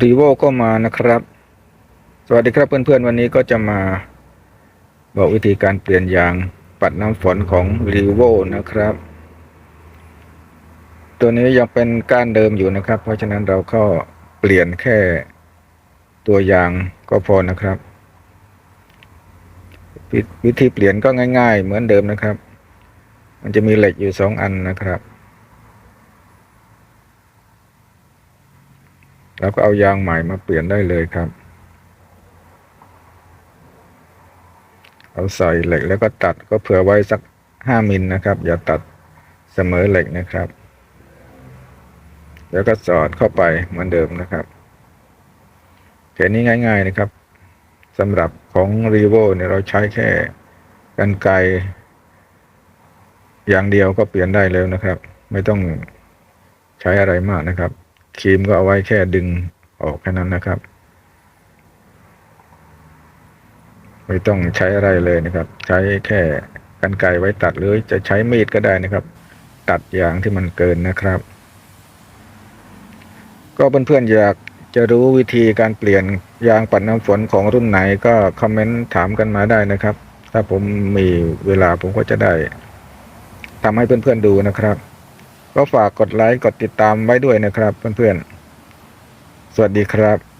รีโวก็มานะครับ สวัสดีครับเพื่อนๆ วันนี้ก็จะมาบอกวิธีการเปลี่ยนยางปัดน้ำฝนของรีโวนะครับ ตัวนี้ยังเป็นก้านเดิมอยู่นะครับ เพราะฉะนั้นเราก็เปลี่ยนแค่ตัวยางก็พอนะครับววิธีเปลี่ยนก็ง่าย ๆ เหมือนเดิมนะครับ มันจะมีเหล็กอยู่สองอันนะครับ แล้วก็เอายางใหม่มาเปลี่ยนได้เลยครับ เอาใส่เหล็กแล้วก็ตัดก็เผื่อไว้สักห้ามิลนะครับ อย่าตัดเสมอเหล็กนะครับ แล้วก็สอดเข้าไปเหมือนเดิมนะครับแค่นี้ง่าย ๆนะครับสำหรับของ r e v o เนี่ยเราใช้แค่กันไกอย่างเดียวก็เปลี่ยนได้แล้วนะครับ ไม่ต้องใช้อะไรมากนะครับ ครีมก็เอาไว้แค่ดึงออกแค่นั้นนะครับ ไม่ต้องใช้อะไรเลยนะครับ ใช้แค่กันไกรไว้ตัดหรือจะใช้มีดก็ได้นะครับ ตัดยางที่มันเกินนะครับ ก็เพื่อนๆอยากจะรู้วิธีการเปลี่ยนยางปัดน้ำฝนของรุ่นไหนก็คอมเมนต์ถามกันมาได้นะครับ ถ้าผมมีเวลาผมก็จะได้ทำให้เพื่อนๆดูนะครับ ก็ฝากกดไลค์กดติดตามไว้ด้วยนะครับเพื่อนๆ สวัสดีครับ